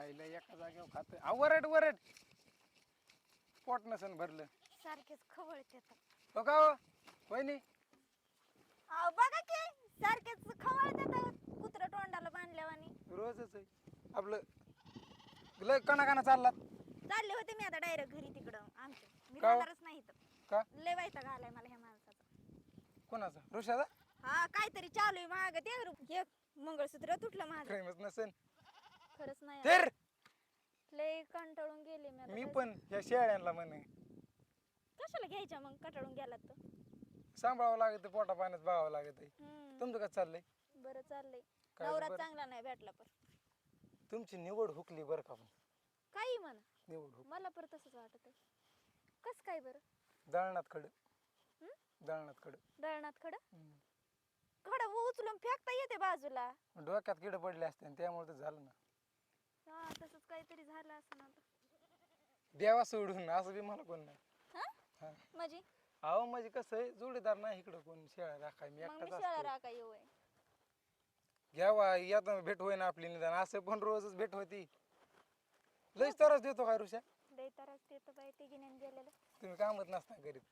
आईला एका जागेवर खात वरट वरट पोट नसन भरलं. सारखेच खवळत येतात हो का हो? वहिनी? अहो बघा की सारखेच खवळत येतात कुत्र तोंडाला बांधल्यावानी. रोजच आहे. आपलं लय कणा कणा चाललात. चालले होते मी आता डायरेक्ट घरी तिकडं. आमच्या मी का हो? जाणारच नाही इथं. का? लय वायता घालाय मला ह्या माणसाचा. कोणाचा? ऋषाचा? हा काहीतरी चालू आहे माग. ते मंगळसूत्र तुटलं माझं प्रेमच नसेल तर लय कंटाळून गेले मी आता मी काय- पण ह्या शेळ्यांना म्हणे. कशाला घ्यायच्या मग? कंटाळून गेलात तर. सांभाळावं लागत पोटा पाण्यात बघावं लागत. हम्म, तुमचं कसं चाललंय? बरं चाललंय. काय नवरा बरं? चांगला नाही भेटला पण. तुमची निवड हुकली बरं का पण काही म्हणा. निवड हुक मला पर तसंच वाटत कस काय बरं? दळणात खड. हं? दळणात खड. दळणात खडं? खडं उचलून फेकता येते बाजूला. डोक्यात किड पडले असते आणि त्यामुळे तर झालं ना. हा तसंच काहीतरी झालं असं आता. देवा सोडून असं बी मला कोण नाही. हा? हा. म्हणजे? अहो म्हणजे कसं आहे जोडीदार नाही इकडं कोण शेळ्या राखाय मी मग मी एकटाच शाळा असतो. राखा येऊ आहे. घ्यावा यात भेट होईना आपली निदान असं पण रोजच भेट होती. लईच तरच देतो काय ऋषा? ते तर बाई ते घेण्यान गेलेलं. तुम्ही कामच नसता करीत.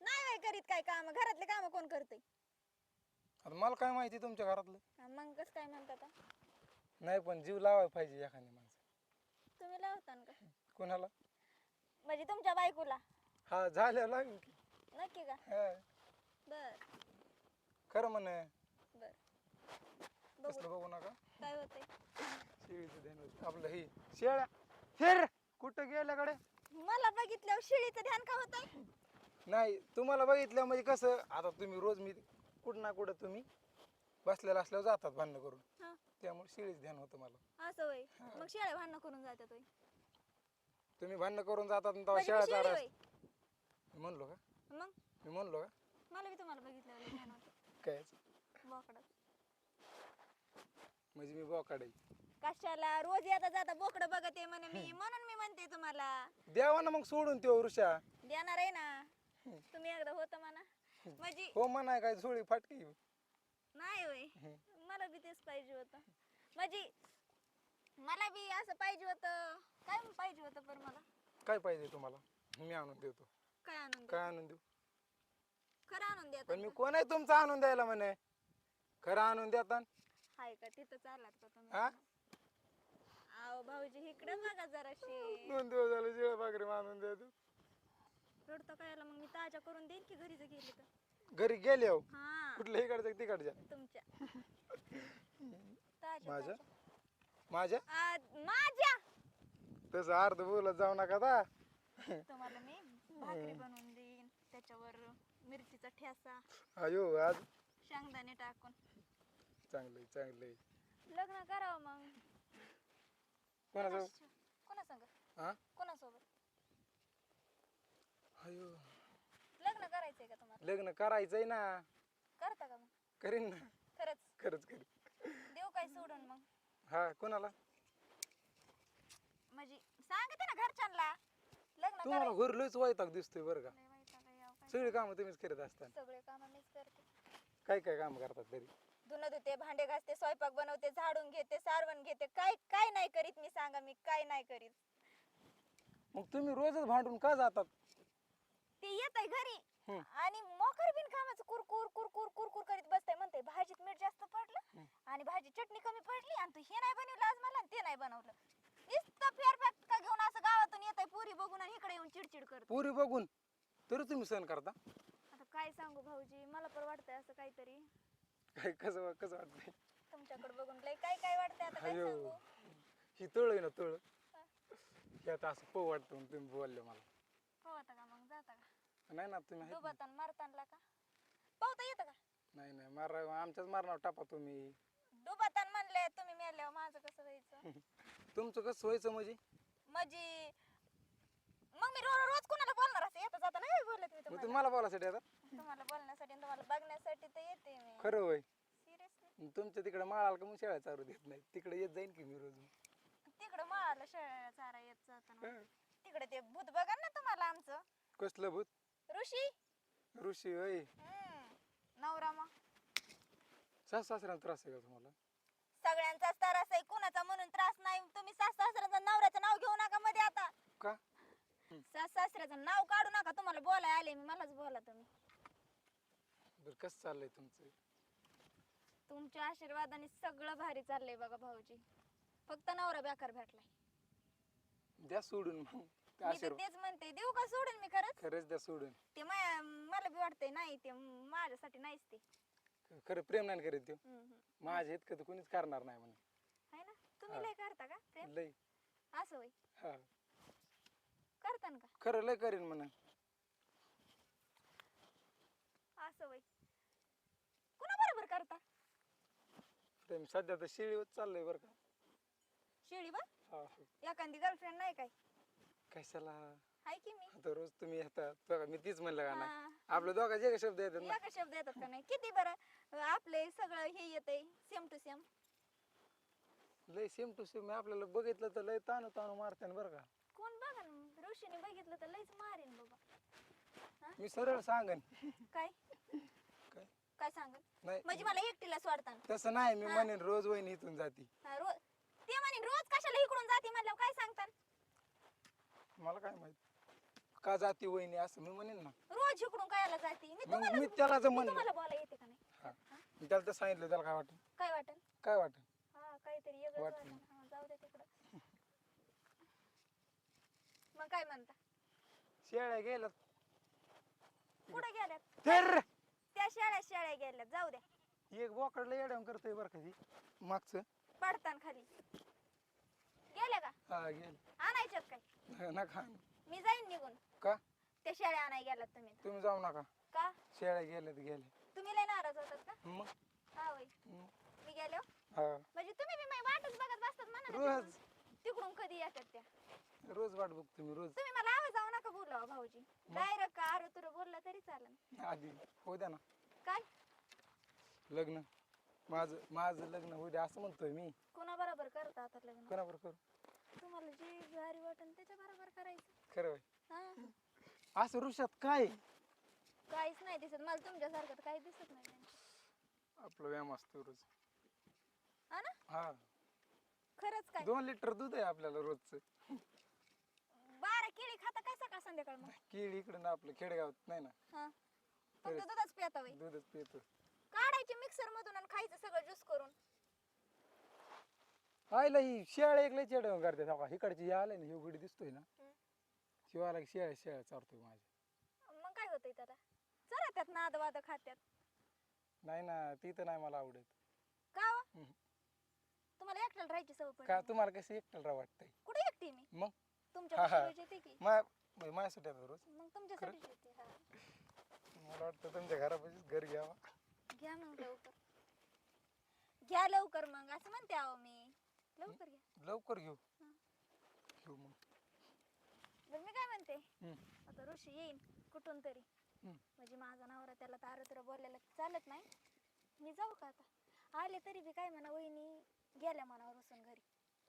नाही बाई करीत काय काम? घरातले काम कोण करते आता मला काय माहिती तुमच्या घरातलं? मग कस काय म्हणतात आता? नाही पण जीव लावायला पाहिजे एखादी माणसं. तुम्ही लावता ना का? कोणाला? म्हणजे तुमच्या बायकोला? हा झाल्यावर लागेल की. नक्की का? हा. बर. खरं म्हण. बर. बघू कसलं बघू. नका काय होतंय? शेळीचं ध्यान होतं. आपलं ही शेळ्या. फिर! कुठं गेल्याकडे? मला बघितल्यावर शिळीचं ध्यान का होतंय? नाही तुम्हाला बघितलं म्हणजे कसं आता तुम्ही रोज मी कुठं ना कुठं तुम्ही बसलेला असल्यावर जातात भांडणं करून. हा. त्यामुळे शेळीच ध्यान होतं मला. असं होय? मग शेळ्या भांडणं करून जातात होय तुम्ही भांडणं करून जातात आणि तेव्हा म्हणजे मी शेळ्या शेळी चारा होय. मी म्हणलो का? मग? मी म्हणलो का? मला बी तुम्हाला लय ध्यान होतं. काय बोकडं म्हणजे मी बोकाड. आहे कशाला? रोज येता जाता बोकडं बघते म्हणे मी. म्हणून मी म्हणते तुम्हाला. द्यावा ना मग सोडून ते ऋषा देणार आहे ना? तुम्ही एकदा होतं म्हणा. म्हणजे हो म्हणाय काय सोळी फाटकी नाही होय. मला बी तेच पाहिजे होतं. म्हणजे मला बी असं पाहिजे होतं. काय पाहिजे होतं पण मला? काय पाहिजे तुम्हाला? मी आणून देतो. काय आणून काय आणून देऊ? खरं आणून द्या पण मी कोण आहे तुमचं आणून द्यायला म्हणे? खरं आणून देता हाय का? तिथं चाललात का तुम्ही? हा? आहो भाऊजी इकडे बघा जराशी. दोन दिवस झाले शिळ्या भाकरी आणून देतो. रडतो काय आला मग मी ताज्या करून देईन की घरी जर गेली तर? घरी गेले हो. हा. कुठल्या इकडच्या तिकडच्या? तुमच्या. ताज्या माझ्या? ताज्या. माझ्या? आ, माझ्या. तसं अर्ध बोलत जाऊ नका तुम्हाला मी भाकरी बनवून देईन त्याच्यावर मिरचीचा ठेसा अयो आज शेंगदाणे टाकून. चांगलंय चांगलंय. लग्न करावं मग. कोणाचं? कोणा सांग हा कोणासोबत? अयो. लग्न करायचंय का तुम्हाला? लग्न करायचंय ना. करता का मग? करीन ना. खरंच? खरंच करीन देऊ काय सोडून मग? हा कोणाला? म्हणजे सांगते ना घरच्यांना. लग्न तुम्हाला करायचं. घर लयच वैताग दिसतोय बरं का. लय वैताग आहे, अहो, काय सगळी कामं तुम्हीच करत असता सगळे काम मीच करते. काय काय काम करतात तरी धुणं धुते भांडे घासते स्वयंपाक बनवते झाडून घेते सारवण घेते. काय काय नाही करीत मी सांगा मी काय नाही करीत. मग तुम्ही रोजच भांडून का जातात? ते येत आहे घरी. हम्म. आणि मोकर बिन कामाचं कुरकुर कुरकुर कुरकुर करीत बसताय. म्हणते भाजीत मीठ जास्त पडलं आणि भाजी चटणी कमी पडली आणि तू हे नाही बनवलं आज मला आणि ते नाही बनवलं. नुसतं फेर का घेऊन असं गावातून येत आहे पुरी बघून आणि इकडे येऊन चिडचिड करतो पुरी बघून? तरी तुम्ही सहन करता. आता काय सांगू भाऊजी मला पण वाटतंय असं काहीतरी. काय कसं कसं वाटतंय? तुमच्याकडे बघून लय काय काय वाटतंय आता काय अयो सांगू? ही तळ आहे ना तळ. हे. आता असं पो वाटतं म्हणून तुम्ही बोलले मला. हो आता का मग? जाता का? नाही ना तुम्ही आहेत ना. मारतानला का? पावता येतं का? नाही नाही मारा आमच्याच मारणार टापा तुम्ही. डुबातान म्हणले तुम्ही मेल्यावर माझं कसं व्हायचं? तुमचं कसं व्हायचं म्हणजे म्हणजे मग मी रोज रोज कोणाला बोलणार असं? येता जाता नाही बोलत मी मग तुम्हाला. तुम्हाला बोलायसाठी आता तुम्हाला बोलण्यासाठी आणि तुम्हाला बघण्यासाठी तर येते मी. खरं होय. सिरियसली तुमच्या तिकडे माळाला का मग शेळ्या चारू देत नाही तिकडे येत जाईन की मी रोज. तिकडं मळाला शेळ्या चारा येत जाताना. तिकडे ते भूत बघा ना तुम्हाला आमचं. कसलं भूत? ऋषी? ऋषी होय. हम्म. नवरा मग? सास सासऱ्याला त्रास आहे का तुम्हाला? सगळ्यांचाच त्रास आहे. कुणाचा म्हणून त्रास नाही. तुम्ही सास सासऱ्याचं नवऱ्याचं नाव घेऊ नका मध्ये आता. का? सास सासऱ्याचं नाव काढू नका. तुम्हाला बोलाय आले. मी मलाच बोला तुम्ही. बरं कसं चाललंय तुमचं? तुमच्या आशीर्वादाने सगळं भारी चाललंय बघा भाऊजी. फक्त नवरा बेकार भेटलाय. द्या सोडून मग. मी तर आशीर्वाद तेच म्हणते देऊ का सोडून मी खरंच? खरंच द्या सोडून. ते माया- मला बी वाटतंय नाही ते माझ्यासाठी नाहीच ते. खरं प्रेम नाही करीत देऊ हम्म, हम्म. माझ्या इतकं तर कोणीच करणार नाही म्हणे. आहे ना? तुम्ही हा. लय करता का प्रेम? लय. असं होय? हा. करता ना का? खरं लय करीन म्हणा. असं होय. कुणा बरोबर करता? प्रेम सध्या तर शिळीवर चाललंय बरं का. शिळीवर हा एखादी गर्लफ्रेंड नाही काय? कशाला? हाय की मी. आता रोज तुम्ही येतात बघा मी तीच म्हणलं का नाही? हा. आपलं दोघांचे एक शब्द येतात ना. एका शब्द येतात का नाही? किती बरं? आपले सगळं हे येतंय सेम टू सेम लय सेम टू सेम आपल्याला बघितलं तर लय ताणू ताणू मारते बरं का? कोण बघा ना? ऋषीने बघितलं तर लयच मारेन बाबा. मी सरळ सांगन. काय? काय? काय नाही. म्हणजे मला एकटीला सोडताना. तसं नाही मी. म्हणेन रोज वहिनी इथून जाती. हा, रोज ते म्हणे रोज कशाला इकडून जाते म्हणल्यावर काय सांगतात मला काय माहीत? का जाती वहिनी असं? मी म्हणेन ना. रोज इकडून कायला जाते? मी मग तुम्हाला मी त्याला जर मी म्हणलं तुम्हाला बोला येते का नाही? हा. मी त्याला तर सांगितलं त्याला काय वाटत काय वाटेल? काय वाटत हा काहीतरी वेगळंच वाटलं. हा जाऊ दे तिकडं. मग काय म्हणता? शेळ्या गेल्या कुठे गेल्यात? तर त्या शाळ्या शाळ्या गेल्यात. जाऊ द्या एक बोकडला येड्याम करतोय बरं का ती. मागचं. पडतान खाली. गेल आणायच्यात काय नका मी जाईन निघून. का? त्या शाळ्या आणाय गेलात तुम्ही. तर. तुम्ही जाऊ नका. का? शेळ्या गेल्या तर गेल्या तुम्ही लय नाराज होतात का? मग? हा होय. मग. मी गेलो. हा. म्हणजे तुम्ही बी माझी वाटच बघत बसतात म्हणा ना रोज. तिकडून. तिकडून कधी येतात त्या? रोज वाट बघतो मी रोज. तुम्ही मला आवाज जाऊ नका बोलाव भाऊजी. डायरेक्ट का अरे तुला बोलला तरी चालेल. आधी. होऊ द्या ना. काय? लग्न. माझं माझं लग्न होऊ द्या असं म्हणतोय मी. कोणा बरोबर करता आता लग्न? कोणाबरोबर करू? तुम्हाला जे भारी वाटेल त्याच्या बरोबर करायचं. खरं होय. हा. असं ऋषात काय? काहीच नाही दिसत. मला तुमच्यासारखं तर काही दिसत नाही त्यांच्यात. आपलं व्यायाम असतो रोज. हा ना? हा. खरंच काय? दोन लिटर दूध आहे आपल्याला रोजचं. बारा केळी खाता काय सकाळ संध्याकाळ मग? केळ इकडं ना आपलं खेडेगावात नाही ना. हा. फक्त खरंच. दुधच पिता बाई दूधच पितो काढायचे मिक्सर मधून आणि खायचं सगळं ज्यूस करून. आईला ही शेळ्या एक लय चेडवून करते. हो इकडची आले ना ह्यो गडी दिसतोय ना. शिवाला शेळ्या शेळ्या चारतोय माझ्या. मग काय होतंय त्याला? त्यात नाद वाद खात्यात. नाही ना ती तर नाही मला आवडत. का हो? हम्म. तुम्हाला एकट्याला राहायची सवय का पडली तुम्हाला कसं एकट्याला वाटतंय? कुठे एकटी मी? मग? तुमच्या हा, हा. पाशी येते की. मा माझ्यासाठी आता रोज मग येते हा. मला वाटतं तुमच्या घरापाशीच घर घ्यावा. घ्या मग लवकर. घ्या लवकर मग असं म्हणते आहो मी. लवकर घ्या. लवकर घेऊ. हा. घेऊ मग. बरं मी काय म्हणते? हम्म. आता ऋषी येईन कुठून तरी. हम्म. म्हणजे माझा नवरा त्याला तार तुरा बोलायला चालत नाही. मी जाऊ का आता? आले तरी बी काय म्हणा वहिनी गेल्या मनावर बसून घरी.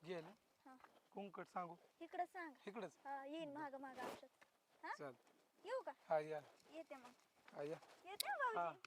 गेलं हा. कुंकट सांगू? इकडं सांग. इकडंच? हा येईन माग माग औषध हा? चाल येऊ का? हा या. येते मग. हा या. येते भाऊजी?